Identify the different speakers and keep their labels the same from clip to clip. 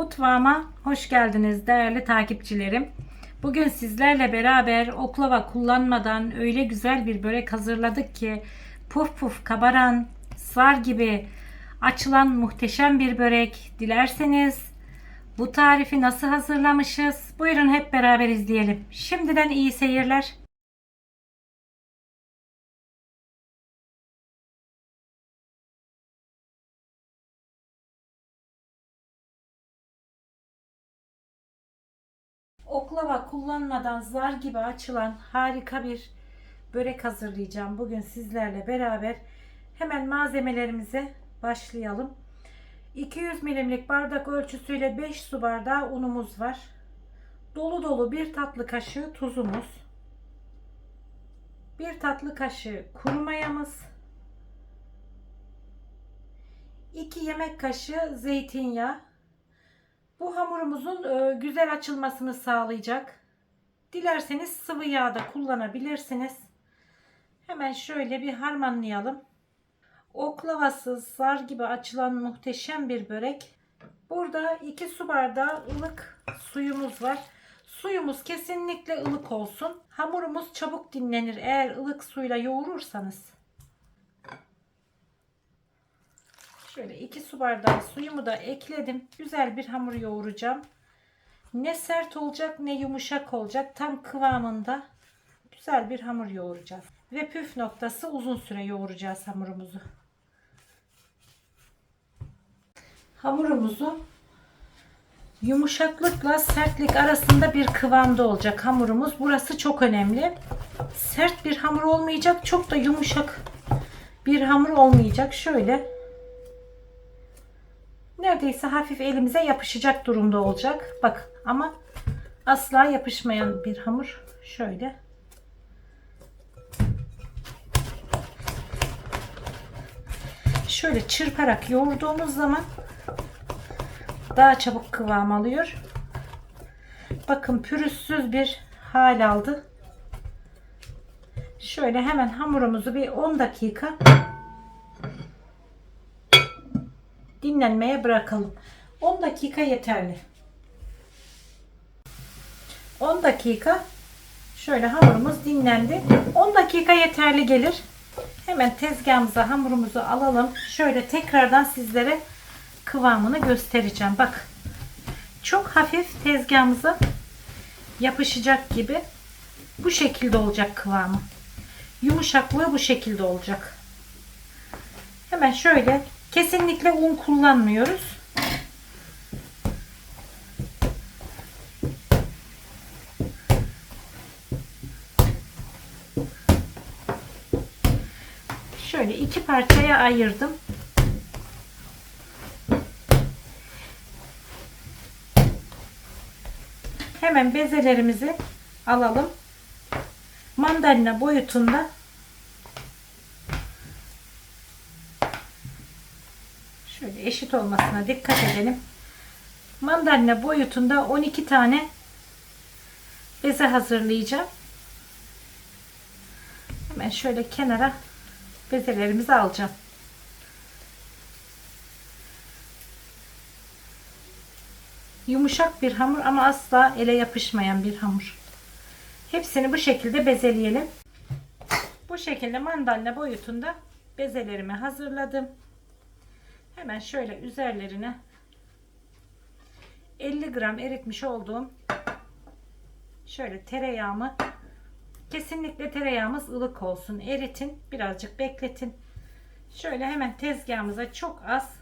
Speaker 1: Mutfağıma hoş geldiniz değerli takipçilerim. Bugün sizlerle beraber oklava kullanmadan öyle güzel bir börek hazırladık ki puf puf kabaran, sar gibi açılan muhteşem bir börek. Dilerseniz bu tarifi nasıl hazırlamışız? Buyurun hep beraber izleyelim. Şimdiden iyi seyirler. Oklava kullanmadan zar gibi açılan harika bir börek hazırlayacağım. Bugün sizlerle beraber hemen malzemelerimize başlayalım. 200 milimlik bardak ölçüsüyle 5 su bardağı unumuz var. Dolu dolu bir tatlı kaşığı tuzumuz. Bir tatlı kaşığı kuru mayamız. 2 yemek kaşığı zeytinyağı. Bu hamurumuzun e, güzel açılmasını sağlayacak. Dilerseniz sıvı yağ da kullanabilirsiniz. Hemen şöyle bir harmanlayalım. Oklavasız zar gibi açılan muhteşem bir börek. Burada 2 su bardağı ılık suyumuz var. Suyumuz kesinlikle ılık olsun. Hamurumuz çabuk dinlenir eğer ılık suyla yoğurursanız. Şöyle 2 su bardağı suyumu da ekledim. Güzel bir hamur yoğuracağım. Ne sert olacak ne yumuşak olacak. Tam kıvamında güzel bir hamur yoğuracağız. Ve püf noktası uzun süre yoğuracağız hamurumuzu. Hamurumuzu yumuşaklıkla sertlik arasında bir kıvamda olacak hamurumuz. Burası çok önemli. Sert bir hamur olmayacak. Çok da yumuşak bir hamur olmayacak. Şöyle neredeyse hafif elimize yapışacak durumda olacak. Bak ama asla yapışmayan bir hamur. Şöyle. Şöyle çırparak yoğurduğumuz zaman daha çabuk kıvam alıyor. Bakın pürüzsüz bir hal aldı. Şöyle hemen hamurumuzu bir 10 dakika dinlenmeye bırakalım. 10 dakika yeterli. 10 dakika şöyle hamurumuz dinlendi. 10 dakika yeterli gelir. Hemen tezgahımıza hamurumuzu alalım. Şöyle tekrardan sizlere kıvamını göstereceğim. Bak. Çok hafif tezgahımıza yapışacak gibi bu şekilde olacak kıvamı. Yumuşaklığı bu şekilde olacak. Hemen şöyle Kesinlikle un kullanmıyoruz. Şöyle iki parçaya ayırdım. Hemen bezelerimizi alalım. Mandalina boyutunda Şöyle eşit olmasına dikkat edelim. Mandalina boyutunda 12 tane beze hazırlayacağım. Hemen şöyle kenara bezelerimizi alacağım. Yumuşak bir hamur ama asla ele yapışmayan bir hamur. Hepsini bu şekilde bezeleyelim. Bu şekilde mandalina boyutunda bezelerimi hazırladım. Hemen şöyle üzerlerine 50 gram eritmiş olduğum şöyle tereyağımı kesinlikle tereyağımız ılık olsun. Eritin. Birazcık bekletin. Şöyle hemen tezgahımıza çok az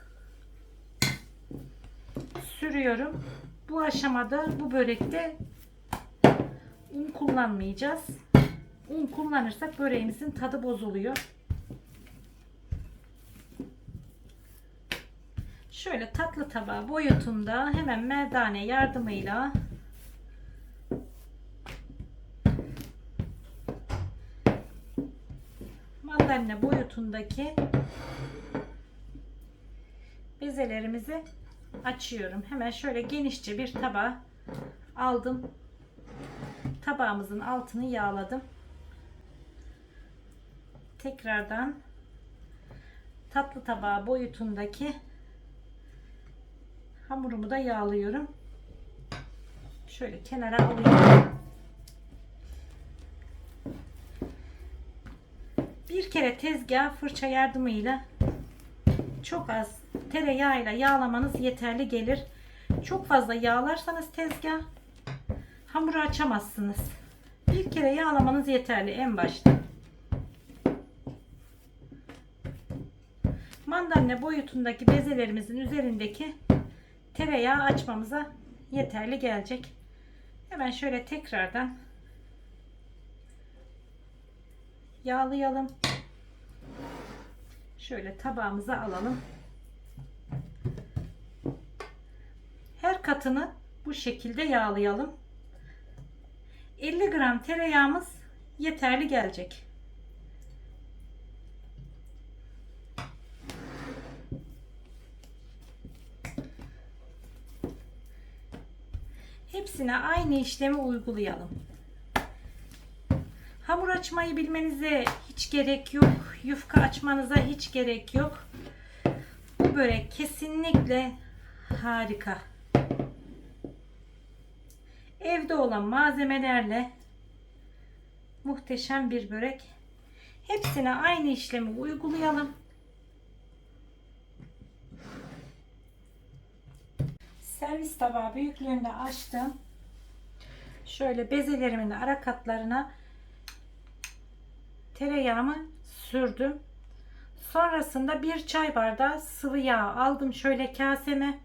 Speaker 1: sürüyorum. Bu aşamada bu börekte un kullanmayacağız. Un kullanırsak böreğimizin tadı bozuluyor. Şöyle tatlı tabağı boyutunda hemen merdane yardımıyla mandalina boyutundaki bezelerimizi açıyorum. Hemen şöyle genişçe bir tabağı aldım. Tabağımızın altını yağladım. Tekrardan tatlı tabağı boyutundaki Hamurumu da yağlıyorum. Şöyle kenara alıyorum. Bir kere tezgah fırça yardımıyla çok az tereyağıyla yağlamanız yeterli gelir. Çok fazla yağlarsanız tezgah hamuru açamazsınız. Bir kere yağlamanız yeterli en başta. Mandalina boyutundaki bezelerimizin üzerindeki tereyağı açmamıza yeterli gelecek. Hemen şöyle tekrardan yağlayalım. Şöyle tabağımıza alalım. Her katını bu şekilde yağlayalım. 50 gram tereyağımız yeterli gelecek. Hepsine aynı işlemi uygulayalım. Hamur açmayı bilmenize hiç gerek yok. Yufka açmanıza hiç gerek yok. Bu börek kesinlikle harika. Evde olan malzemelerle muhteşem bir börek. Hepsine aynı işlemi uygulayalım. Servis tabağı büyüklüğünde açtım. Şöyle bezelerimin ara katlarına tereyağımı sürdüm. Sonrasında bir çay bardağı sıvı yağ aldım şöyle kaseme.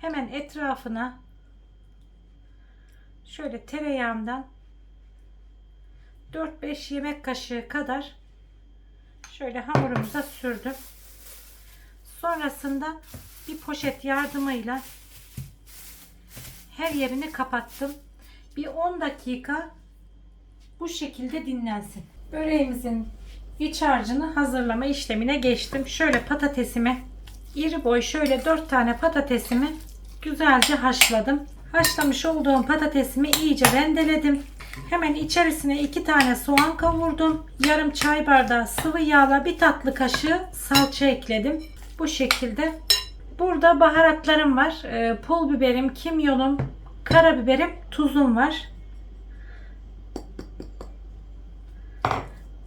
Speaker 1: Hemen etrafına şöyle tereyağımdan 4-5 yemek kaşığı kadar şöyle hamurumuza sürdüm. Sonrasında bir poşet yardımıyla her yerini kapattım. Bir 10 dakika bu şekilde dinlensin. Böreğimizin iç harcını hazırlama işlemine geçtim. Şöyle patatesimi iri boy şöyle 4 tane patatesimi güzelce haşladım. Haşlamış olduğum patatesimi iyice rendeledim. Hemen içerisine 2 tane soğan kavurdum. Yarım çay bardağı sıvı yağla bir tatlı kaşığı salça ekledim. Bu şekilde. Burada baharatlarım var. Ee, pul biberim, kimyonum, karabiberim, tuzum var.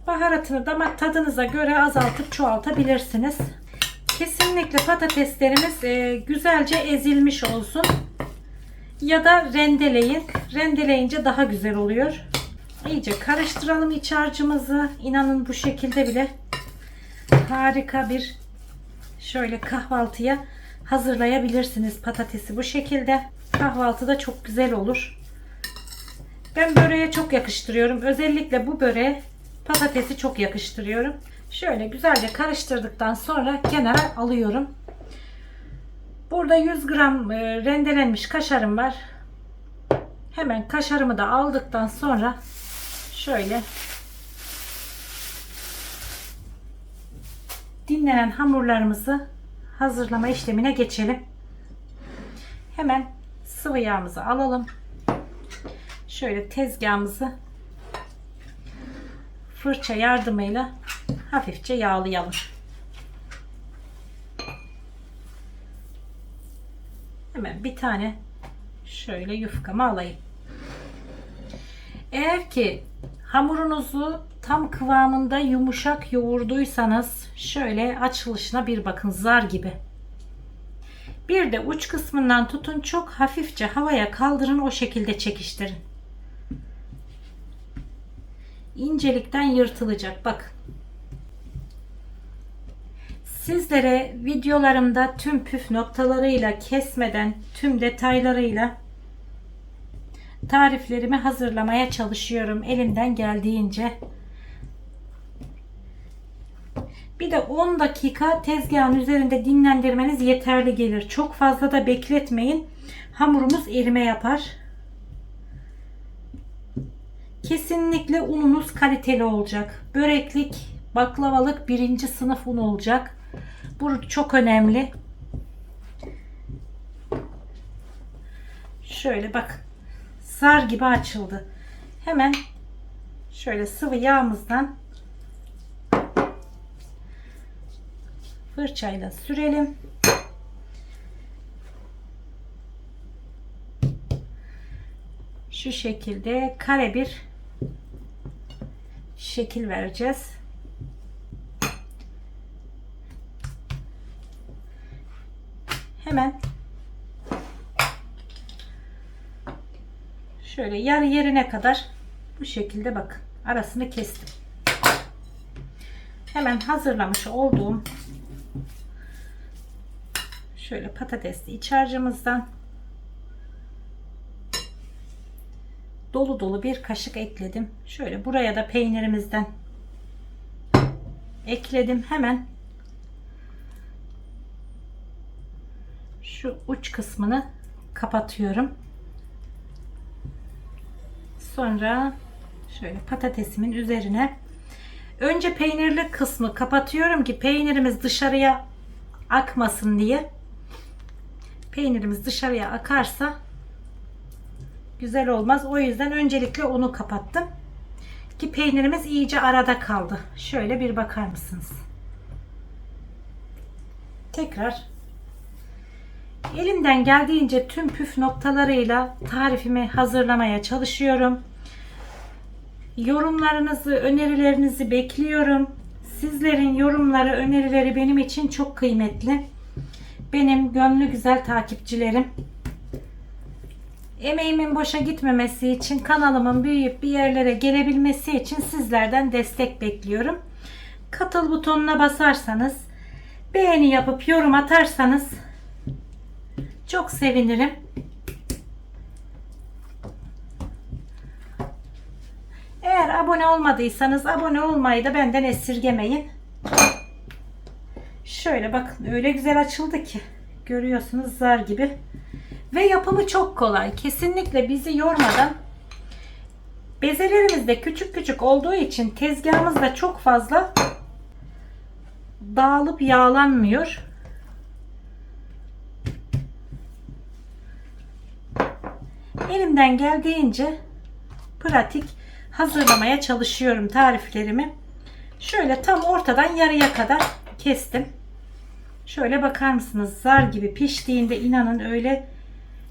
Speaker 1: Baharatını damak tadınıza göre azaltıp çoğaltabilirsiniz. Kesinlikle patateslerimiz e, güzelce ezilmiş olsun. Ya da rendeleyin. Rendeleyince daha güzel oluyor. İyice karıştıralım iç harcımızı. İnanın bu şekilde bile harika bir şöyle kahvaltıya hazırlayabilirsiniz patatesi bu şekilde. Kahvaltıda çok güzel olur. Ben böreğe çok yakıştırıyorum. Özellikle bu böreğe patatesi çok yakıştırıyorum. Şöyle güzelce karıştırdıktan sonra kenara alıyorum. Burada 100 gram e, rendelenmiş kaşarım var. Hemen kaşarımı da aldıktan sonra şöyle dinlenen hamurlarımızı hazırlama işlemine geçelim. Hemen sıvı yağımızı alalım. Şöyle tezgahımızı fırça yardımıyla hafifçe yağlayalım. Hemen bir tane şöyle yufkamı alayım. Eğer ki hamurunuzu tam kıvamında yumuşak yoğurduysanız şöyle açılışına bir bakın zar gibi. Bir de uç kısmından tutun çok hafifçe havaya kaldırın o şekilde çekiştirin. İncelikten yırtılacak bak. Sizlere videolarımda tüm püf noktalarıyla kesmeden tüm detaylarıyla tariflerimi hazırlamaya çalışıyorum elimden geldiğince. Bir de 10 dakika tezgahın üzerinde dinlendirmeniz yeterli gelir. Çok fazla da bekletmeyin. Hamurumuz erime yapar. Kesinlikle ununuz kaliteli olacak. Böreklik, baklavalık birinci sınıf un olacak. Bu çok önemli. Şöyle bak sar gibi açıldı. Hemen şöyle sıvı yağımızdan fırçayla sürelim. Şu şekilde kare bir şekil vereceğiz. Hemen şöyle yarı yerine kadar bu şekilde bakın arasını kestim. Hemen hazırlamış olduğum şöyle patatesli iç harcımızdan dolu dolu bir kaşık ekledim. Şöyle buraya da peynirimizden ekledim. Hemen şu uç kısmını kapatıyorum. Sonra şöyle patatesimin üzerine önce peynirli kısmı kapatıyorum ki peynirimiz dışarıya akmasın diye. Peynirimiz dışarıya akarsa güzel olmaz. O yüzden öncelikle onu kapattım. Ki peynirimiz iyice arada kaldı. Şöyle bir bakar mısınız? Tekrar elimden geldiğince tüm püf noktalarıyla tarifimi hazırlamaya çalışıyorum. Yorumlarınızı, önerilerinizi bekliyorum. Sizlerin yorumları, önerileri benim için çok kıymetli. Benim gönlü güzel takipçilerim. Emeğimin boşa gitmemesi için kanalımın büyüyüp bir yerlere gelebilmesi için sizlerden destek bekliyorum. Katıl butonuna basarsanız, beğeni yapıp yorum atarsanız çok sevinirim. Eğer abone olmadıysanız abone olmayı da benden esirgemeyin. Şöyle bakın öyle güzel açıldı ki. Görüyorsunuz zar gibi. Ve yapımı çok kolay. Kesinlikle bizi yormadan bezelerimiz de küçük küçük olduğu için tezgahımızda çok fazla dağılıp yağlanmıyor. Elimden geldiğince pratik hazırlamaya çalışıyorum tariflerimi. Şöyle tam ortadan yarıya kadar kestim. Şöyle bakar mısınız? Zar gibi piştiğinde inanın öyle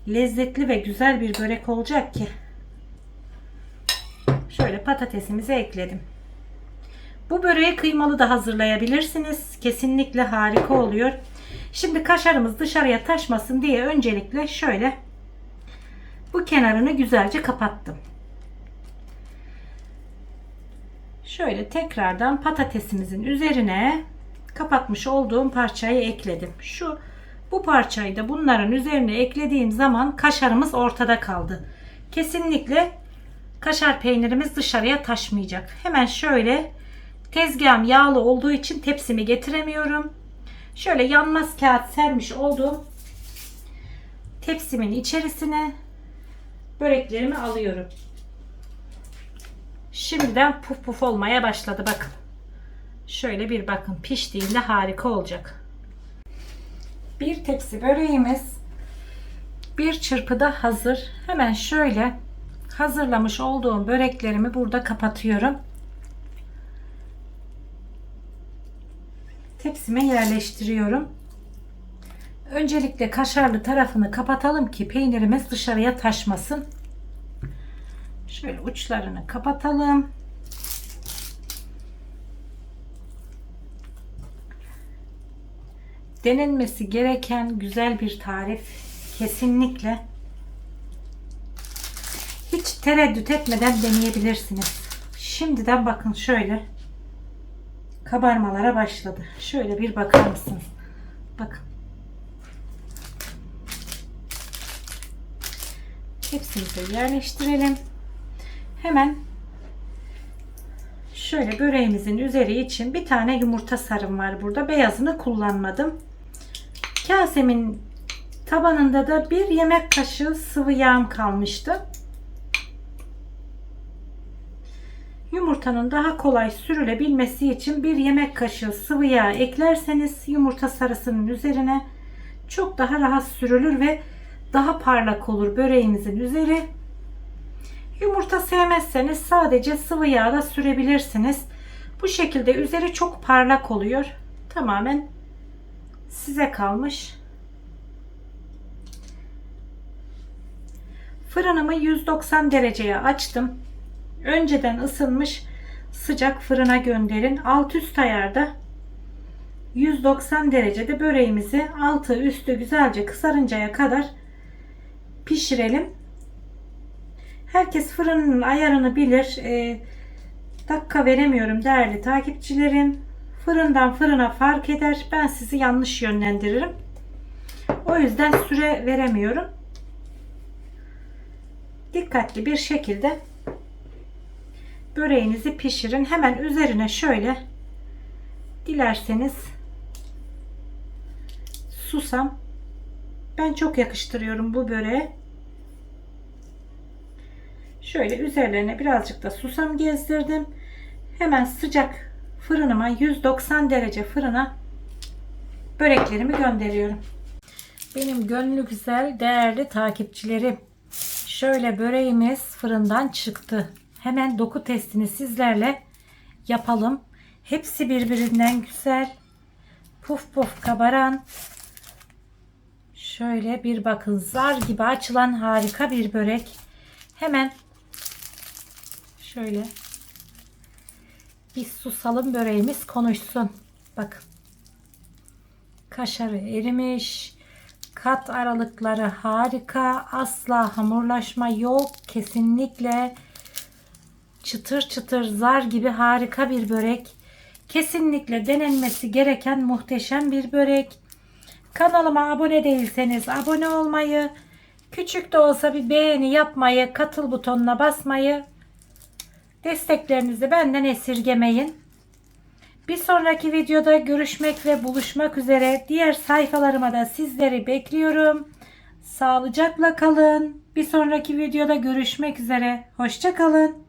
Speaker 1: lezzetli ve güzel bir börek olacak ki. Şöyle patatesimizi ekledim. Bu böreği kıymalı da hazırlayabilirsiniz. Kesinlikle harika oluyor. Şimdi kaşarımız dışarıya taşmasın diye öncelikle şöyle bu kenarını güzelce kapattım. Şöyle tekrardan patatesimizin üzerine kapatmış olduğum parçayı ekledim. Şu bu parçayı da bunların üzerine eklediğim zaman kaşarımız ortada kaldı. Kesinlikle kaşar peynirimiz dışarıya taşmayacak. Hemen şöyle tezgahım yağlı olduğu için tepsimi getiremiyorum. Şöyle yanmaz kağıt sermiş olduğum tepsimin içerisine böreklerimi alıyorum. Şimdiden puf puf olmaya başladı bakın. Şöyle bir bakın piştiğinde harika olacak. Bir tepsi böreğimiz bir çırpıda hazır. Hemen şöyle hazırlamış olduğum böreklerimi burada kapatıyorum. Tepsime yerleştiriyorum. Öncelikle kaşarlı tarafını kapatalım ki peynirimiz dışarıya taşmasın. Şöyle uçlarını kapatalım. Denenmesi gereken güzel bir tarif. Kesinlikle. Hiç tereddüt etmeden deneyebilirsiniz. Şimdiden bakın şöyle kabarmalara başladı. Şöyle bir bakar mısınız? Bakın. Hepsini yerleştirelim. Hemen şöyle böreğimizin üzeri için bir tane yumurta sarım var burada. Beyazını kullanmadım. Kasemin tabanında da bir yemek kaşığı sıvı yağım kalmıştı. Yumurtanın daha kolay sürülebilmesi için bir yemek kaşığı sıvı yağ eklerseniz yumurta sarısının üzerine çok daha rahat sürülür ve daha parlak olur böreğimizin üzeri. Yumurta sevmezseniz sadece sıvı yağ da sürebilirsiniz. Bu şekilde üzeri çok parlak oluyor. Tamamen size kalmış. Fırınımı 190 dereceye açtım. Önceden ısınmış sıcak fırına gönderin. Alt üst ayarda 190 derecede böreğimizi altı üstü güzelce kızarıncaya kadar pişirelim. Herkes fırının ayarını bilir. E, dakika veremiyorum değerli takipçilerim. Fırından fırına fark eder. Ben sizi yanlış yönlendiririm. O yüzden süre veremiyorum. Dikkatli bir şekilde böreğinizi pişirin. Hemen üzerine şöyle dilerseniz susam ben çok yakıştırıyorum bu böreğe. Şöyle üzerlerine birazcık da susam gezdirdim. Hemen sıcak fırınıma 190 derece fırına böreklerimi gönderiyorum. Benim gönlü güzel değerli takipçilerim. Şöyle böreğimiz fırından çıktı. Hemen doku testini sizlerle yapalım. Hepsi birbirinden güzel. Puf puf kabaran. Şöyle bir bakın zar gibi açılan harika bir börek. Hemen şöyle bir susalım böreğimiz konuşsun. Bakın. Kaşarı erimiş. Kat aralıkları harika. Asla hamurlaşma yok. Kesinlikle çıtır çıtır zar gibi harika bir börek. Kesinlikle denenmesi gereken muhteşem bir börek. Kanalıma abone değilseniz abone olmayı, küçük de olsa bir beğeni yapmayı, katıl butonuna basmayı, desteklerinizi benden esirgemeyin. Bir sonraki videoda görüşmek ve buluşmak üzere. Diğer sayfalarıma da sizleri bekliyorum. Sağlıcakla kalın. Bir sonraki videoda görüşmek üzere. Hoşça kalın.